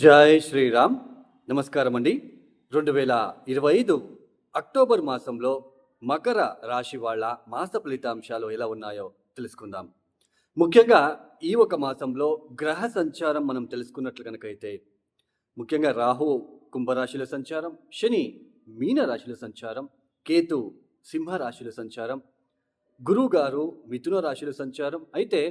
జై శ్రీరామ్. నమస్కారం అండి రెండు వేల ఇరవై ఐదు అక్టోబర్ మాసంలో మకర రాశి వాళ్ళ మాస ఫలితాంశాలు ఎలా ఉన్నాయో తెలుసుకుందాం. ముఖ్యంగా ఈ ఒక మాసంలో గ్రహ సంచారం మనం తెలుసుకున్నట్లు కనుకైతే ముఖ్యంగా రాహు కుంభరాశిలో సంచారం శని మీన రాశిలో సంచారం కేతు సింహరాశిలో సంచారం గురువు గారు మిథున రాశిలో సంచారం అయితే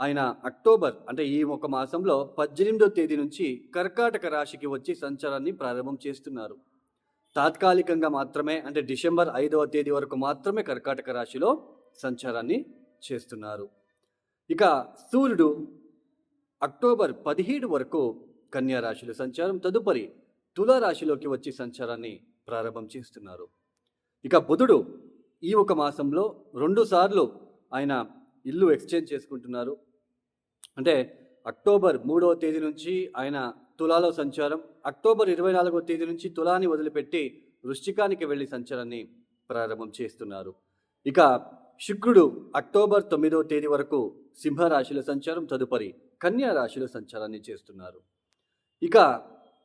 ఆయన అక్టోబర్ అంటే ఈ ఒక మాసంలో పద్దెనిమిదో తేదీ నుంచి కర్కాటక రాశికి వచ్చి సంచారాన్ని ప్రారంభం చేస్తున్నారు. తాత్కాలికంగా మాత్రమే అంటే డిసెంబర్ ఐదవ తేదీ వరకు మాత్రమే కర్కాటక రాశిలో సంచారాన్ని చేస్తున్నారు. ఇక సూర్యుడు అక్టోబర్ పదిహేడు వరకు కన్యా రాశిలో సంచారం తదుపరి తులారాశిలోకి వచ్చి సంచారాన్ని ప్రారంభం చేస్తున్నారు. ఇక బుధుడు ఈ ఒక మాసంలో రెండుసార్లు ఆయన ఇల్లు ఎక్స్చేంజ్ చేసుకుంటున్నారు. అంటే అక్టోబర్ మూడవ తేదీ నుంచి ఆయన తులాలో సంచారం అక్టోబర్ ఇరవై నాలుగవ తేదీ నుంచి తులాని వదిలిపెట్టి వృశ్చికానికి వెళ్ళి సంచారాన్ని ప్రారంభం చేస్తున్నారు. ఇక శుక్రుడు అక్టోబర్ తొమ్మిదవ తేదీ వరకు సింహరాశిలో సంచారం తదుపరి కన్యా రాశిలో సంచారాన్ని చేస్తున్నారు. ఇక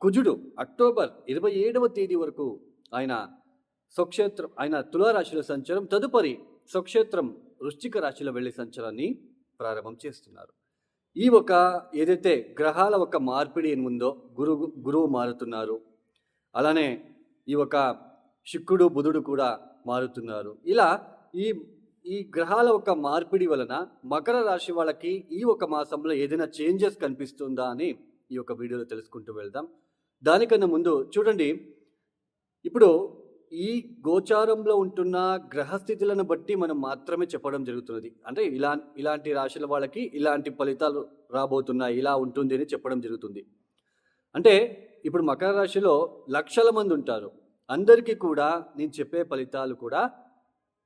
కుజుడు అక్టోబర్ ఇరవై ఏడవ తేదీ వరకు ఆయన స్వక్షేత్రం ఆయన తులారాశిలో సంచారం తదుపరి స్వక్షేత్రం వృశ్చిక రాశిలో వెళ్ళి సంచారాన్ని ప్రారంభం చేస్తున్నారు. ఈ ఒక ఏదైతే గ్రహాల ఒక మార్పిడి అని ఉందో గురువు గురువు మారుతున్నారు. అలానే ఈ ఒక శుక్రుడు బుధుడు కూడా మారుతున్నారు. ఇలా ఈ ఈ గ్రహాల ఒక మార్పిడి వలన మకర రాశి వాళ్ళకి ఈ ఒక మాసంలో ఏదైనా చేంజెస్ కనిపిస్తుందా అని ఈ యొక్క వీడియోలో తెలుసుకుంటూ వెళ్దాం. దానికన్నా ముందు చూడండి. ఇప్పుడు ఈ గోచారంలో ఉంటున్న గ్రహస్థితులను బట్టి మనం మాత్రమే చెప్పడం జరుగుతున్నది. అంటే ఇలా ఇలాంటి రాశుల వాళ్ళకి ఇలాంటి ఫలితాలు రాబోతున్నాయి ఇలా ఉంటుంది అని చెప్పడం జరుగుతుంది. అంటే ఇప్పుడు మకర రాశిలో లక్షల మంది ఉంటారు. అందరికీ కూడా నేను చెప్పే ఫలితాలు కూడా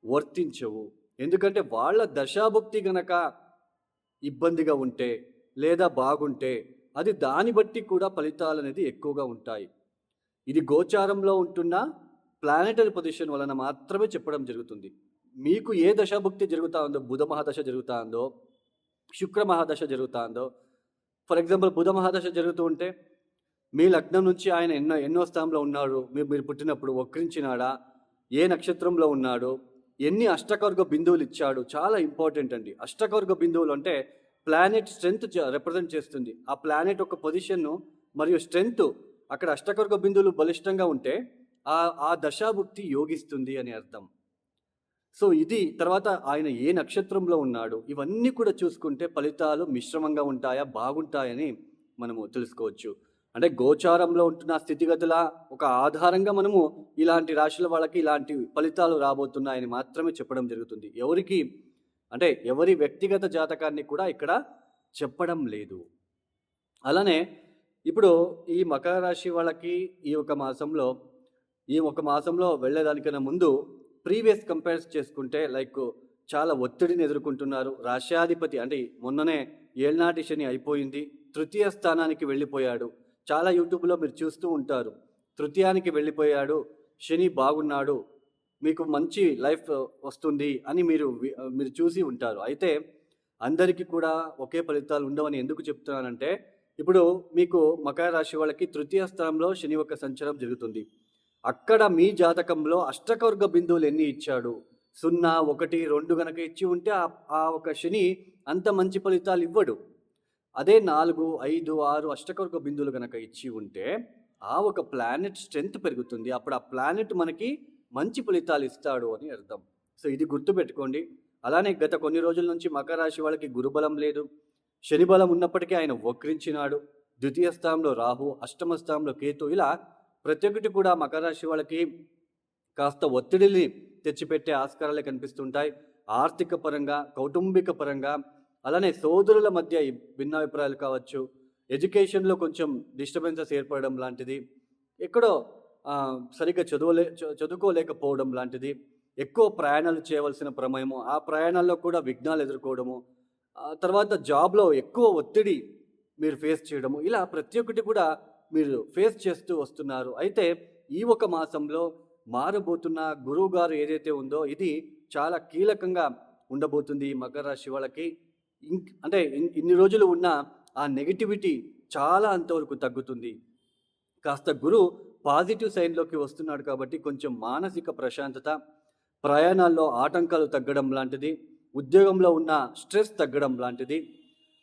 వర్తించవు. ఎందుకంటే వాళ్ళ దశాభుక్తి గనక ఇబ్బందిగా ఉంటే లేదా బాగుంటే అది దాన్ని బట్టి కూడా ఫలితాలు అనేది ఎక్కువగా ఉంటాయి. ఇది గోచారంలో ఉంటున్న ప్లానెటరీ పొజిషన్ వలన మాత్రమే చెప్పడం జరుగుతుంది. మీకు ఏ దశాభుక్తి జరుగుతా ఉందో బుధ మహాదశ జరుగుతా ఉందో శుక్ర మహాదశ జరుగుతా ఉందో ఫర్ ఎగ్జాంపుల్ బుధ మహాదశ జరుగుతూ ఉంటే మీ లగ్నం నుంచి ఆయన ఎన్నో ఎన్నో స్థానంలో ఉన్నాడు మీరు మీరు పుట్టినప్పుడు వక్రించినాడా ఏ నక్షత్రంలో ఉన్నాడు ఎన్ని అష్టకవర్గ బిందువులు ఇచ్చాడు చాలా ఇంపార్టెంట్ అండి. అష్టకవర్గ బిందువులు అంటే ప్లానెట్ స్ట్రెంగ్త్ రిప్రజెంట్ చేస్తుంది. ఆ ప్లానెట్ ఒక పొజిషన్ను మరియు స్ట్రెంగ్త్ అక్కడ అష్టకవర్గ బిందువులు బలిష్టంగా ఉంటే ఆ ఆ దశాభుక్తి యోగిస్తుంది అని అర్థం. సో ఇది తర్వాత ఆయన ఏ నక్షత్రంలో ఉన్నాడు ఇవన్నీ కూడా చూసుకుంటే ఫలితాలు మిశ్రమంగా ఉంటాయా బాగుంటాయని మనము తెలుసుకోవచ్చు. అంటే గోచారంలో ఉంటున్న స్థితిగతుల ఒక ఆధారంగా మనము ఇలాంటి రాశుల వాళ్ళకి ఇలాంటి ఫలితాలు రాబోతున్నాయని మాత్రమే చెప్పడం జరుగుతుంది. ఎవరికి? అంటే ఎవరి వ్యక్తిగత జాతకాన్ని కూడా ఇక్కడ చెప్పడం లేదు. అలానే ఇప్పుడు ఈ మకర రాశి వాళ్ళకి ఈ ఒక మాసంలో ఈ ఒక మాసంలో వెళ్ళేదానికన్నా ముందు ప్రీవియస్ కంపేర్స్ చేసుకుంటే లైక్ చాలా ఒత్తిడిని ఎదుర్కొంటున్నారు. రాష్ట్రాధిపతి అంటే మొన్ననే ఏళ్నాటి శని అయిపోయింది. తృతీయ స్థానానికి వెళ్ళిపోయాడు. చాలా యూట్యూబ్లో మీరు చూస్తూ ఉంటారు. తృతీయానికి వెళ్ళిపోయాడు. శని బాగున్నాడు. మీకు మంచి లైఫ్ వస్తుంది అని మీరు మీరు చూసి ఉంటారు. అయితే అందరికీ కూడా ఒకే ఫలితాలు ఉండవని ఎందుకు చెప్తున్నానంటే ఇప్పుడు మీకు మకర రాశి వాళ్ళకి తృతీయ స్థానంలో శని యొక్క సంచారం జరుగుతుంది. అక్కడ మీ జాతకంలో అష్టకవర్గ బిందువులు ఎన్ని ఇచ్చాడు? సున్నా ఒకటి రెండు గనక ఇచ్చి ఉంటే ఆ- ఒక శని అంత మంచి ఫలితాలు ఇవ్వడు. అదే నాలుగు ఐదు ఆరు అష్టకవర్గ బిందువులు గనక ఇచ్చి ఉంటే ఆ ఒక ప్లానెట్ స్ట్రెంగ్త్ పెరుగుతుంది. అప్పుడు ఆ ప్లానెట్ మనకి మంచి ఫలితాలు ఇస్తాడు అని అర్థం. సో ఇది గుర్తుపెట్టుకోండి. అలానే గత కొన్ని రోజుల నుంచి మకర రాశి వాళ్ళకి గురుబలం లేదు. శని బలం ఉన్నప్పటికీ ఆయన వక్రించినాడు. ద్వితీయ స్థానంలో రాహు అష్టమ స్థానంలో కేతు ఇలా ప్రతి ఒక్కటి కూడా మకర రాశి వాళ్ళకి కాస్త ఒత్తిడిని తెచ్చిపెట్టే ఆస్కారాలే కనిపిస్తుంటాయి. ఆర్థిక పరంగా కౌటుంబిక పరంగా అలానే సోదరుల మధ్య భిన్నాభిప్రాయాలు కావచ్చు ఎడ్యుకేషన్లో కొంచెం డిస్టర్బెన్సెస్ ఏర్పడడం లాంటిది ఎక్కడో సరిగ్గా చదువులే చ- చదువుకోలేకపోవడం లాంటిది ఎక్కువ ప్రయాణాలు చేయవలసిన ప్రమేయము ఆ ప్రయాణాల్లో కూడా విఘ్నాలు ఎదుర్కోవడము తర్వాత జాబ్లో ఎక్కువ ఒత్తిడి మీరు ఫేస్ చేయడము ఇలా ప్రతి ఒక్కటి కూడా మీరు ఫేస్ చేస్తూ వస్తున్నారు. అయితే ఈ ఒక మాసంలో మారబోతున్న గురువు గారు ఏదైతే ఉందో ఇది చాలా కీలకంగా ఉండబోతుంది మకర రాశి వాళ్ళకి. ఇంక్ అంటే ఇన్- ఇన్ని రోజులు ఉన్న ఆ నెగిటివిటీ చాలా అంతవరకు తగ్గుతుంది. కాస్త గురు పాజిటివ్ సైన్లోకి వస్తున్నాడు కాబట్టి కొంచెం మానసిక ప్రశాంతత ప్రయాణాల్లో ఆటంకాలు తగ్గడం లాంటిది ఉద్యోగంలో ఉన్న స్ట్రెస్ తగ్గడం లాంటిది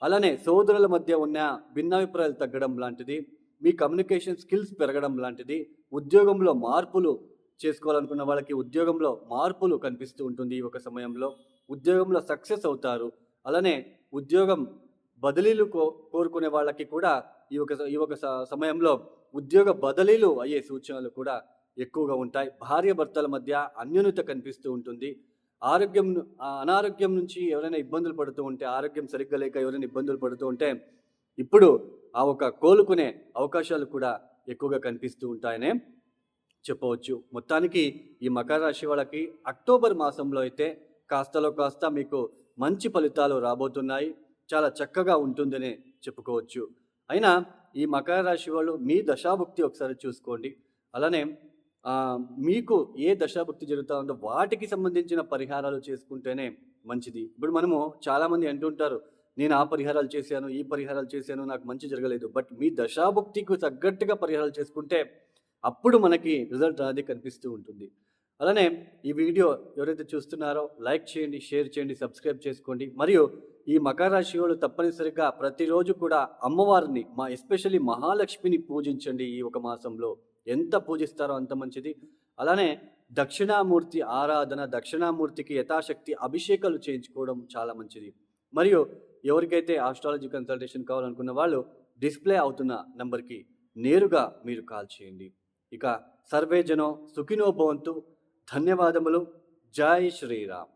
అలానే సోదరుల మధ్య ఉన్న భిన్నాభిప్రాయాలు తగ్గడం లాంటిది మీ కమ్యూనికేషన్ స్కిల్స్ పెరగడం లాంటిది ఉద్యోగంలో మార్పులు చేసుకోవాలనుకున్న వాళ్ళకి ఉద్యోగంలో మార్పులు కనిపిస్తూ ఉంటుంది ఈ ఒక సమయంలో. ఉద్యోగంలో సక్సెస్ అవుతారు. అలానే ఉద్యోగం బదిలీలు కో కోరుకునే వాళ్ళకి కూడా ఈ ఒక ఈ ఒక స- సమయంలో ఉద్యోగ బదిలీలు అయ్యే సూచనలు కూడా ఎక్కువగా ఉంటాయి. భార్య భర్తల మధ్య అన్యోన్యత కనిపిస్తూ ఉంటుంది. ఆరోగ్యం అనారోగ్యం నుంచి ఎవరైనా ఇబ్బందులు పడుతూ ఉంటే ఆరోగ్యం సరిగ్గా లేక ఎవరైనా ఇబ్బందులు పడుతూ ఉంటే ఇప్పుడు ఆ ఒక కోలుకునే అవకాశాలు కూడా ఎక్కువగా కనిపిస్తూ ఉంటాయనే చెప్పవచ్చు. మొత్తానికి ఈ మకర రాశి వాళ్ళకి అక్టోబర్ మాసంలో అయితే కాస్తలో కాస్త మీకు మంచి ఫలితాలు రాబోతున్నాయి. చాలా చక్కగా ఉంటుందనే చెప్పుకోవచ్చు. అయినా ఈ మకర రాశి వాళ్ళు మీ దశాభుక్తి ఒకసారి చూసుకోండి. అలానే మీకు ఏ దశాభుక్తి జరుగుతూ ఉందో వాటికి సంబంధించిన పరిహారాలు చేసుకుంటేనే మంచిది. ఇప్పుడు మనము చాలామంది అంటుంటారు నేను ఆ పరిహారాలు చేశాను ఈ పరిహారాలు చేశాను నాకు మంచి జరగలేదు. బట్ మీ దశాభుక్తికి తగ్గట్టుగా పరిహారాలు చేసుకుంటే అప్పుడు మనకి రిజల్ట్ అనేది కనిపిస్తూ ఉంటుంది. అలానే ఈ వీడియో ఎవరైతే చూస్తున్నారో లైక్ చేయండి షేర్ చేయండి సబ్స్క్రైబ్ చేసుకోండి. మరియు ఈ మకరాశి వాళ్ళు తప్పనిసరిగా ప్రతిరోజు కూడా అమ్మవారిని మా ఎస్పెషల్లీ మహాలక్ష్మిని పూజించండి ఈ ఒక మాసంలో. ఎంత పూజిస్తారో అంత మంచిది. అలానే దక్షిణామూర్తి ఆరాధన దక్షిణామూర్తికి యథాశక్తి అభిషేకాలు చేయించుకోవడం చాలా మంచిది. మరియు ఎవరికైతే ఆస్ట్రాలజీ కన్సల్టేషన్ కావాలనుకున్న వాళ్ళు డిస్ప్లే అవుతున్న నంబర్కి నేరుగా మీరు కాల్ చేయండి. ఇక సర్వే సుఖినోభవంతు సుఖినో భవంతు. ధన్యవాదములు. జై శ్రీరామ్.